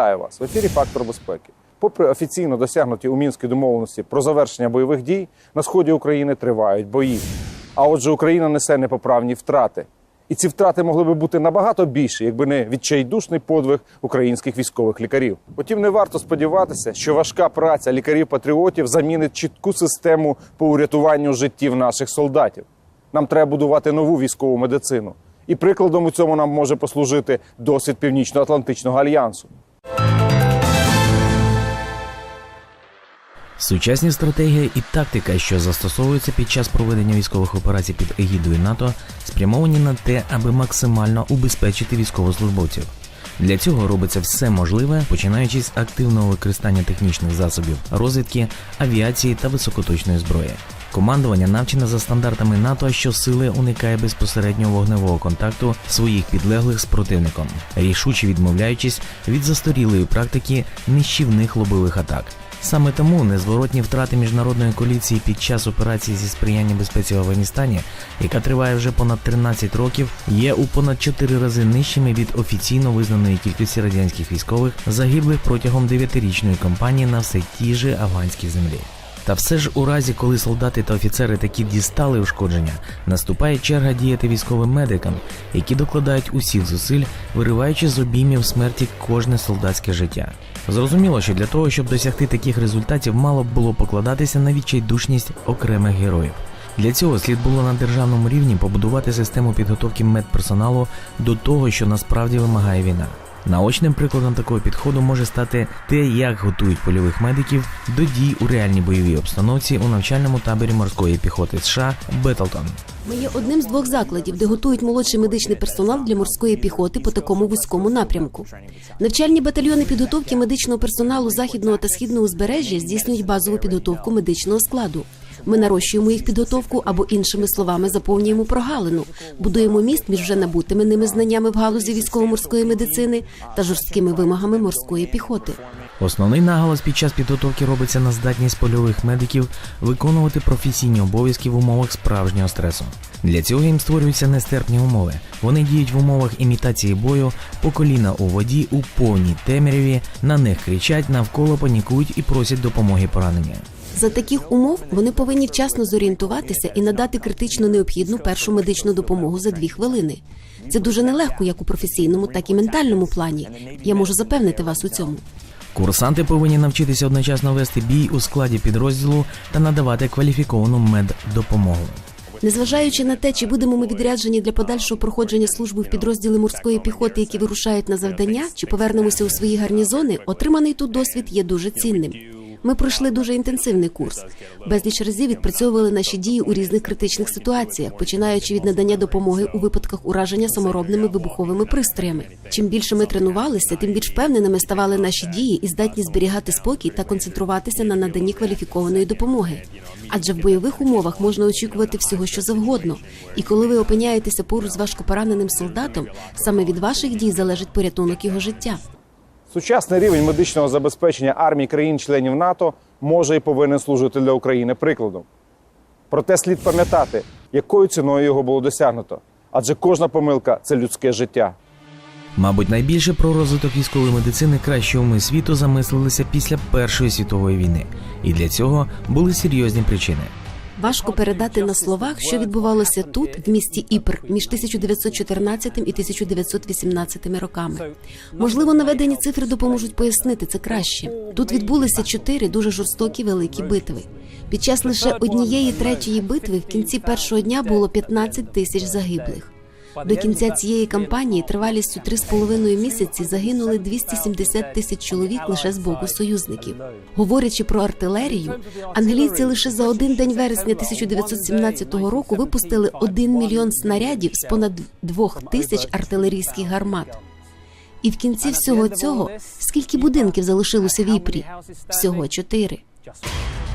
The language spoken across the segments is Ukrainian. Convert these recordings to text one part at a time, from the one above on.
Вітаю вас в ефірі Фактор безпеки. Попри офіційно досягнуті у мінській домовленості про завершення бойових дій, на сході України тривають бої. А отже, Україна несе непоправні втрати. І ці втрати могли би бути набагато більші, якби не відчайдушний подвиг українських військових лікарів. Утім, не варто сподіватися, що важка праця лікарів-патріотів замінить чітку систему по урятуванню життів наших солдатів. Нам треба будувати нову військову медицину. І прикладом у цьому нам може послужити досвід Північно-Атлантичного альянсу. Сучасні стратегії і тактика, що застосовуються під час проведення військових операцій під егідою НАТО, спрямовані на те, аби максимально убезпечити військовослужбовців. Для цього робиться все можливе, починаючи з активного використання технічних засобів розвідки, авіації та високоточної зброї. Командування навчене за стандартами НАТО, що сили уникає безпосереднього вогневого контакту своїх підлеглих з противником, рішуче відмовляючись від застарілої практики нищівних лобових атак. Саме тому незворотні втрати міжнародної коаліції під час операції зі сприяння безпеці в Афганістані, яка триває вже понад 13 років, є у понад 4 рази нижчими від офіційно визнаної кількості радянських військових, загиблих протягом 9-річної кампанії на все тій же афганській землі. Та все ж у разі, коли солдати та офіцери такі дістали ушкодження, наступає черга діяти військовим медикам, які докладають усіх зусиль, вириваючи з обіймів смерті кожне солдатське життя. Зрозуміло, що для того, щоб досягти таких результатів, мало б було покладатися на відчайдушність окремих героїв. Для цього слід було на державному рівні побудувати систему підготовки медперсоналу до того, що насправді вимагає війна. Наочним прикладом такого підходу може стати те, як готують польових медиків до дій у реальній бойовій обстановці у навчальному таборі морської піхоти США Бетлтон. Ми є одним з двох закладів, де готують молодший медичний персонал для морської піхоти по такому вузькому напрямку. Навчальні батальйони підготовки медичного персоналу західного та східного узбережжя здійснюють базову підготовку медичного складу. Ми нарощуємо їх підготовку або іншими словами заповнюємо прогалину, будуємо міст між вже набутими ними знаннями в галузі військово-морської медицини та жорсткими вимогами морської піхоти. Основний наголос під час підготовки робиться на здатність польових медиків виконувати професійні обов'язки в умовах справжнього стресу. Для цього їм створюються нестерпні умови. Вони діють в умовах імітації бою, по коліна у воді, у повній темряві, на них кричать, навколо панікують і просять допомоги поранення. За таких умов вони повинні вчасно зорієнтуватися і надати критично необхідну першу медичну допомогу за дві хвилини. Це дуже нелегко, як у професійному, так і ментальному плані. Я можу запевнити вас у цьому. Курсанти повинні навчитися одночасно вести бій у складі підрозділу та надавати кваліфіковану меддопомогу. Незважаючи на те, чи будемо ми відряджені для подальшого проходження служби в підрозділи морської піхоти, які вирушають на завдання, чи повернемося у свої гарнізони, отриманий тут досвід є дуже цінним. Ми пройшли дуже інтенсивний курс. Безліч разів відпрацьовували наші дії у різних критичних ситуаціях, починаючи від надання допомоги у випадках ураження саморобними вибуховими пристроями. Чим більше ми тренувалися, тим більш впевненими ставали наші дії і здатні зберігати спокій та концентруватися на наданні кваліфікованої допомоги. Адже в бойових умовах можна очікувати всього, що завгодно. І коли ви опиняєтеся поруч з важкопораненим солдатом, саме від ваших дій залежить порятунок його життя. Сучасний рівень медичного забезпечення армій країн-членів НАТО може і повинен служити для України прикладом. Проте слід пам'ятати, якою ціною його було досягнуто. Адже кожна помилка це людське життя. Мабуть, найбільше про розвиток військової медицини кращого ми світу замислилися після Першої світової війни, і для цього були серйозні причини. Важко передати на словах, що відбувалося тут, в місті Іпр, між 1914 і 1918 роками. Можливо, наведені цифри допоможуть пояснити це краще. Тут відбулися чотири дуже жорстокі великі битви. Під час лише однієї третьої битви в кінці першого дня було 15 тисяч загиблих. До кінця цієї кампанії тривалістю 3,5 місяці загинули 270 тисяч чоловік лише з боку союзників. Говорячи про артилерію, англійці лише за один день вересня 1917 року випустили 1 мільйон снарядів з понад двох тисяч артилерійських гармат. І в кінці всього цього скільки будинків залишилося в Іпрі? Всього чотири.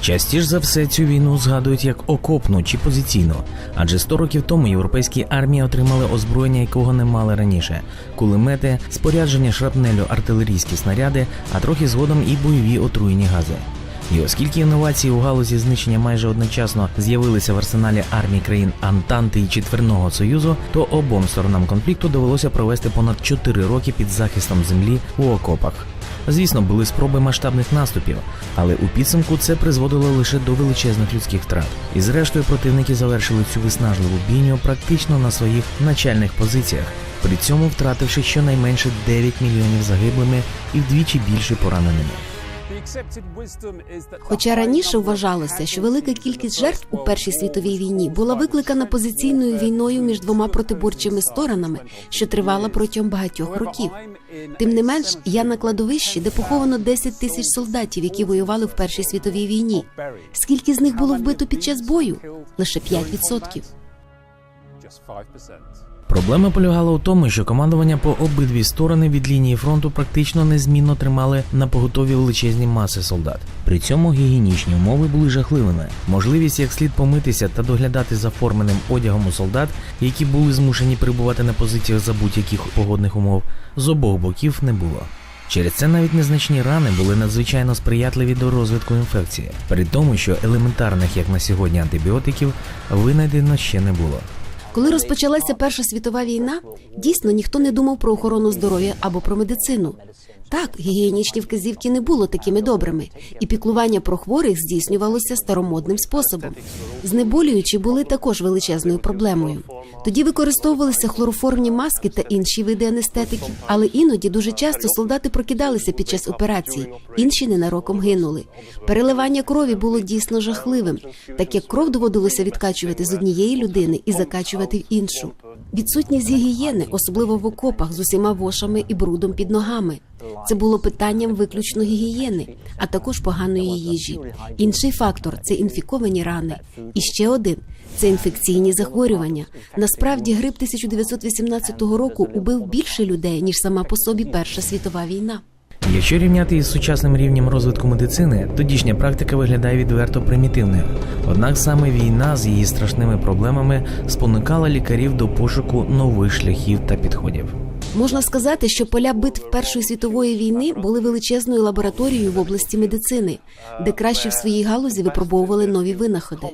Частіше за все цю війну згадують як окопну чи позиційну, адже 100 років тому європейські армії отримали озброєння, якого не мали раніше: кулемети, спорядження шрапнелю, артилерійські снаряди, а трохи згодом і бойові отруєні гази. І оскільки інновації у галузі знищення майже одночасно з'явилися в арсеналі армій країн Антанти і Четверного Союзу, то обом сторонам конфлікту довелося провести понад 4 роки під захистом землі у окопах. Звісно, були спроби масштабних наступів, але у підсумку це призводило лише до величезних людських втрат. І зрештою противники завершили цю виснажливу бійню практично на своїх начальних позиціях, при цьому втративши щонайменше 9 мільйонів загиблими і вдвічі більше пораненими. Хоча раніше вважалося, що велика кількість жертв у Першій світовій війні була викликана позиційною війною між двома протиборчими сторонами, що тривала протягом багатьох років. Тим не менш, я на кладовищі, де поховано 10 тисяч солдатів, які воювали в Першій світовій війні. Скільки з них було вбито під час бою? Лише 5%. Проблема полягала у тому, що командування по обидві сторони від лінії фронту практично незмінно тримали на поготові величезні маси солдат. При цьому гігієнічні умови були жахливими. Можливість як слід помитися та доглядати за форменим одягом у солдат, які були змушені перебувати на позиціях за будь-яких погодних умов, з обох боків не було. Через це навіть незначні рани були надзвичайно сприятливі до розвитку інфекції, при тому, що елементарних, як на сьогодні, антибіотиків винайдено ще не було. Коли розпочалася Перша світова війна, дійсно ніхто не думав про охорону здоров'я або про медицину. Так, гігієнічні вказівки не було такими добрими, і піклування про хворих здійснювалося старомодним способом. Знеболюючі були також величезною проблемою. Тоді використовувалися хлороформні маски та інші види анестетиків, але іноді дуже часто солдати прокидалися під час операцій, інші ненароком гинули. Переливання крові було дійсно жахливим, так як кров доводилося відкачувати з однієї людини і закачувати в іншу. Відсутність гігієни, особливо в окопах з усіма вошами і брудом під ногами. Це було питанням виключно гігієни, а також поганої їжі. Інший фактор це інфіковані рани. І ще один це інфекційні захворювання. Насправді, грип 1918 року убив більше людей ніж сама по собі Перша світова війна. Якщо рівняти із сучасним рівнем розвитку медицини, тодішня практика виглядає відверто примітивною. Однак саме війна з її страшними проблемами спонукала лікарів до пошуку нових шляхів та підходів. Можна сказати, що поля битв Першої світової війни були величезною лабораторією в області медицини, де краще в своїй галузі випробовували нові винаходи.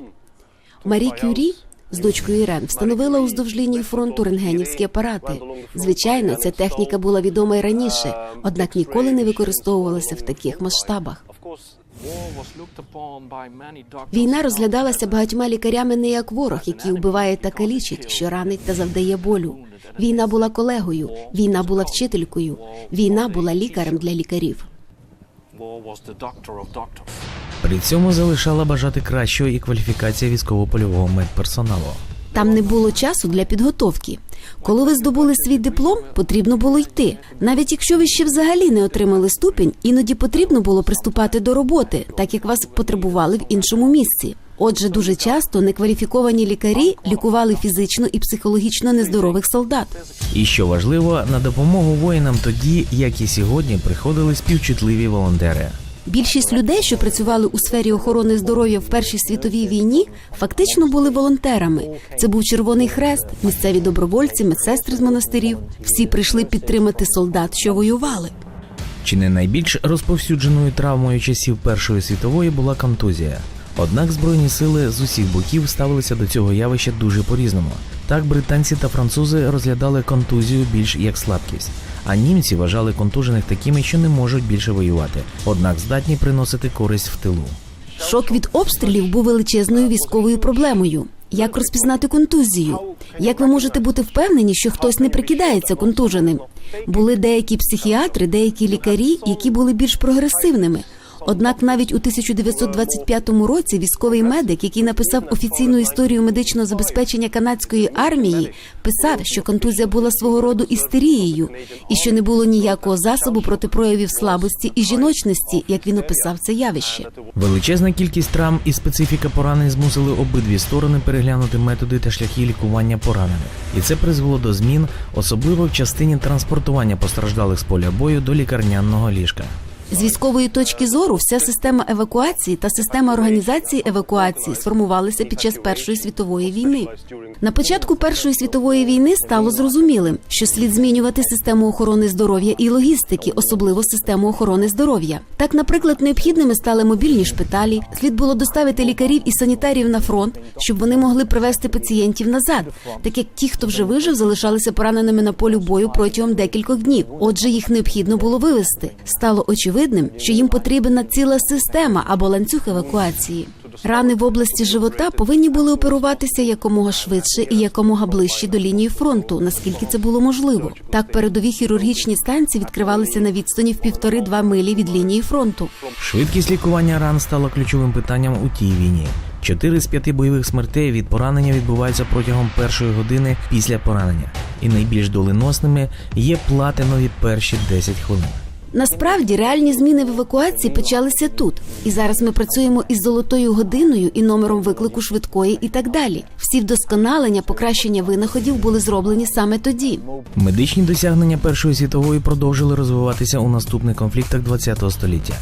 Марі Кюрі з дочкою Ірен встановила уздовж лінії фронту рентгенівські апарати. Звичайно, ця техніка була відома й раніше, однак ніколи не використовувалася в таких масштабах. Війна розглядалася багатьма лікарями не як ворог, який вбиває та калічить, що ранить та завдає болю. Війна була колегою, війна була вчителькою, війна була лікарем для лікарів. При цьому залишала бажати кращого і кваліфікація військово-польового медперсоналу. Там не було часу для підготовки. Коли ви здобули свій диплом, потрібно було йти. Навіть якщо ви ще взагалі не отримали ступінь, іноді потрібно було приступати до роботи, так як вас потребували в іншому місці. Отже, дуже часто некваліфіковані лікарі лікували фізично і психологічно нездорових солдат. І що важливо, на допомогу воїнам тоді, як і сьогодні, приходили співчутливі волонтери. Більшість людей, що працювали у сфері охорони здоров'я в Першій світовій війні, фактично були волонтерами. Це був Червоний Хрест, місцеві добровольці, медсестри з монастирів. Всі прийшли підтримати солдат, що воювали. Чи не найбільш розповсюдженою травмою часів Першої світової була контузія? Однак збройні сили з усіх боків ставилися до цього явища дуже по-різному. Так британці та французи розглядали контузію більш як слабкість, а німці вважали контужених такими, що не можуть більше воювати, однак здатні приносити користь в тилу. Шок від обстрілів був величезною військовою проблемою. Як розпізнати контузію? Як ви можете бути впевнені, що хтось не прикидається контуженим? Були деякі психіатри, деякі лікарі, які були більш прогресивними. Однак навіть у 1925 році військовий медик, який написав офіційну історію медичного забезпечення канадської армії, писав, що контузія була свого роду істерією і що не було ніякого засобу проти проявів слабості і жіночності, як він описав це явище. Величезна кількість травм і специфіка поранень змусили обидві сторони переглянути методи та шляхи лікування поранених, і це призвело до змін, особливо в частині транспортування постраждалих з поля бою до лікарняного ліжка. З військової точки зору вся система евакуації та система організації евакуації сформувалися під час Першої світової війни. На початку Першої світової війни стало зрозумілим, що слід змінювати систему охорони здоров'я і логістики, особливо систему охорони здоров'я. Так, наприклад, необхідними стали мобільні шпиталі. Слід було доставити лікарів і санітарів на фронт, щоб вони могли привезти пацієнтів назад, так як ті, хто вже вижив, залишалися пораненими на полі бою протягом декількох днів. Отже, їх необхідно було вивезти. Стало очевидним, що їм потрібна ціла система або ланцюг евакуації. Рани в області живота повинні були оперуватися якомога швидше і якомога ближче до лінії фронту, наскільки це було можливо. Так, передові хірургічні станції відкривалися на відстані в півтори-два милі від лінії фронту. Швидкість лікування ран стала ключовим питанням у тій війні. Чотири з п'яти бойових смертей від поранення відбуваються протягом першої години після поранення, і найбільш доленосними є платинові перші 10 хвилин. Насправді реальні зміни в евакуації почалися тут, і зараз ми працюємо із золотою годиною і номером виклику швидкої, і так далі. Всі вдосконалення, покращення винаходів були зроблені саме тоді. Медичні досягнення Першої світової продовжили розвиватися у наступних конфліктах ХХ століття.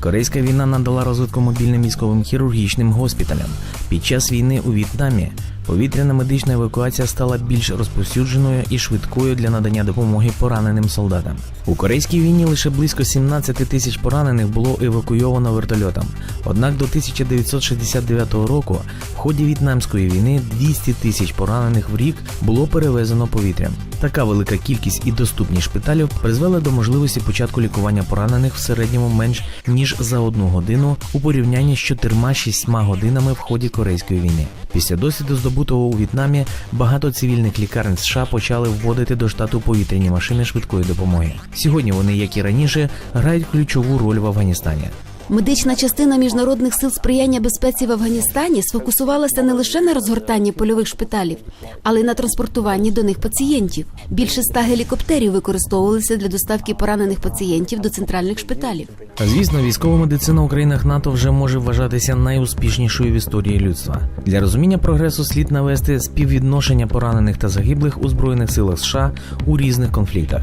Корейська війна надала розвитку мобільним військовим хірургічним госпіталям. Під час війни у В'єтнамі повітряна медична евакуація стала більш розповсюдженою і швидкою для надання допомоги пораненим солдатам. У корейській війні лише близько 17 тисяч поранених було евакуйовано вертольотом. Однак до 1969 року в ході в'єтнамської війни 200 тисяч поранених в рік було перевезено повітрям. Така велика кількість і доступність шпиталів призвела до можливості початку лікування поранених в середньому менш ніж за одну годину у порівнянні з 4-6 годинами в ході корейської війни. Після досвіду здобутого у В'єтнамі багато цивільних лікарень США почали вводити до штату повітряні машини швидкої допомоги. Сьогодні вони, як і раніше, грають ключову роль в Афганістані. Медична частина міжнародних сил сприяння безпеці в Афганістані сфокусувалася не лише на розгортанні польових шпиталів, але й на транспортуванні до них пацієнтів. Більше ста гелікоптерів використовувалися для доставки поранених пацієнтів до центральних шпиталів. Звісно, військова медицина у країнах НАТО вже може вважатися найуспішнішою в історії людства. Для розуміння прогресу слід навести співвідношення поранених та загиблих у збройних силах США у різних конфліктах.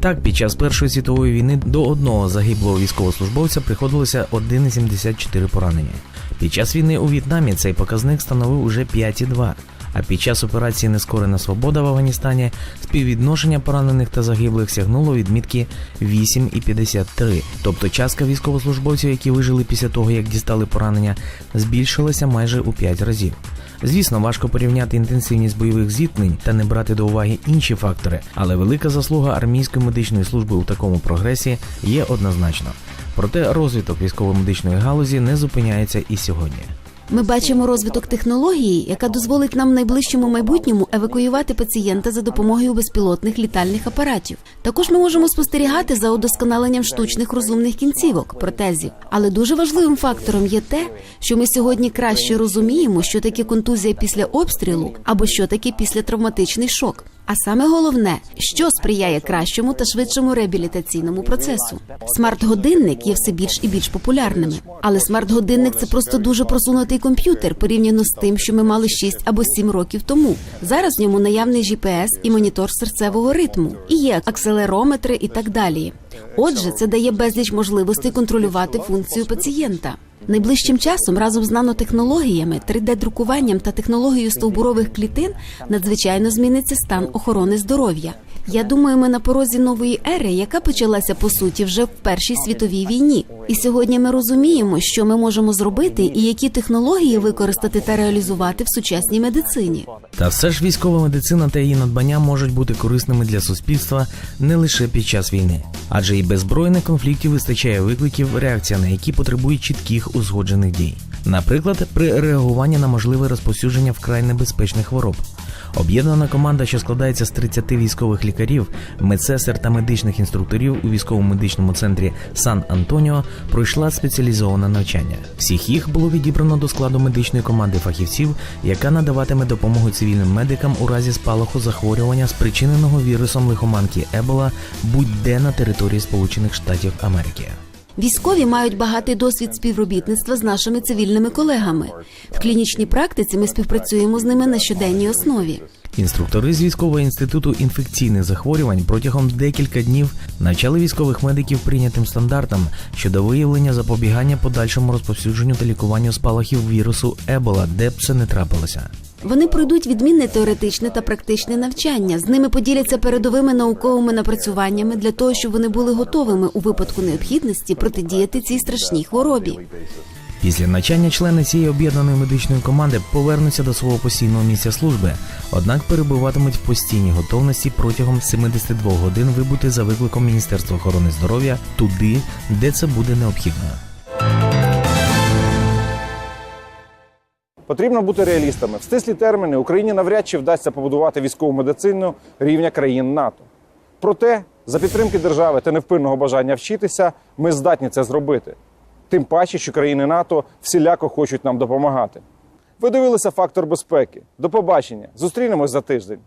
Так, під час Першої світової війни до одного загиблого військовослужбовця приходилося 1,74 поранення. Під час війни у В'єтнамі цей показник становив уже 5,2. А під час операції Нескорена свобода в Афганістані співвідношення поранених та загиблих сягнуло відмітки 8,53. Тобто частка військовослужбовців, які вижили після того, як дістали поранення, збільшилася майже у 5 разів. Звісно, важко порівняти інтенсивність бойових зіткнень та не брати до уваги інші фактори, але велика заслуга армійської медичної служби у такому прогресі є однозначно. Проте розвиток військово-медичної галузі не зупиняється і сьогодні. Ми бачимо розвиток технології, яка дозволить нам в найближчому майбутньому евакуювати пацієнта за допомогою безпілотних літальних апаратів. Також ми можемо спостерігати за удосконаленням штучних розумних кінцівок, протезів. Але дуже важливим фактором є те, що ми сьогодні краще розуміємо, що таке контузія після обстрілу або що таке післятравматичний шок. А саме головне, що сприяє кращому та швидшому реабілітаційному процесу. Смарт-годинник є все більш і більш популярними, але смарт-годинник це просто дуже просунутий комп'ютер порівняно з тим, що ми мали 6 або 7 років тому. Зараз в ньому наявний GPS і монітор серцевого ритму, і є акселерометри і так далі. Отже, це дає безліч можливостей контролювати функцію пацієнта. Найближчим часом разом з нанотехнологіями, 3D-друкуванням та технологією стовбурових клітин надзвичайно зміниться стан охорони здоров'я. Я думаю, ми на порозі нової ери, яка почалася по суті вже в Першій світовій війні. І сьогодні ми розуміємо, що ми можемо зробити і які технології використати та реалізувати в сучасній медицині. Та все ж військова медицина та її надбання можуть бути корисними для суспільства не лише під час війни, адже і без збройних конфліктів вистачає викликів, реакція на які потребують чітких узгоджених дій. Наприклад, при реагуванні на можливе розповсюдження вкрай небезпечних хвороб. Об'єднана команда, що складається з 30 військових лікарів, медсестер та медичних інструкторів у військово-медичному центрі Сан Антоніо, пройшла спеціалізоване навчання. Всіх їх було відібрано до складу медичної команди фахівців, яка надаватиме допомогу цивільним медикам у разі спалаху захворювання, спричиненого вірусом лихоманки Ебола, будь-де на території Сполучених Штатів Америки. Військові мають багатий досвід співробітництва з нашими цивільними колегами. В клінічній практиці ми співпрацюємо з ними на щоденній основі. Інструктори з військового інституту інфекційних захворювань протягом декілька днів навчали військових медиків прийнятим стандартам щодо виявлення запобігання подальшому розповсюдженню та лікуванню спалахів вірусу Ебола, де б це не трапилося. Вони пройдуть відмінне теоретичне та практичне навчання. З ними поділяться передовими науковими напрацюваннями для того, щоб вони були готовими у випадку необхідності протидіяти цій страшній хворобі. Після навчання члени цієї об'єднаної медичної команди повернуться до свого постійного місця служби, однак перебуватимуть в постійній готовності протягом 72 годин вибути за викликом Міністерства охорони здоров'я туди, де це буде необхідно. Потрібно бути реалістами. В стислі терміни Україні навряд чи вдасться побудувати військову медицину рівня країн НАТО. Проте, за підтримки держави та невпинного бажання вчитися, ми здатні це зробити. Тим паче, що країни НАТО всіляко хочуть нам допомагати. Ви дивилися фактор безпеки. До побачення. Зустрінемось за тиждень.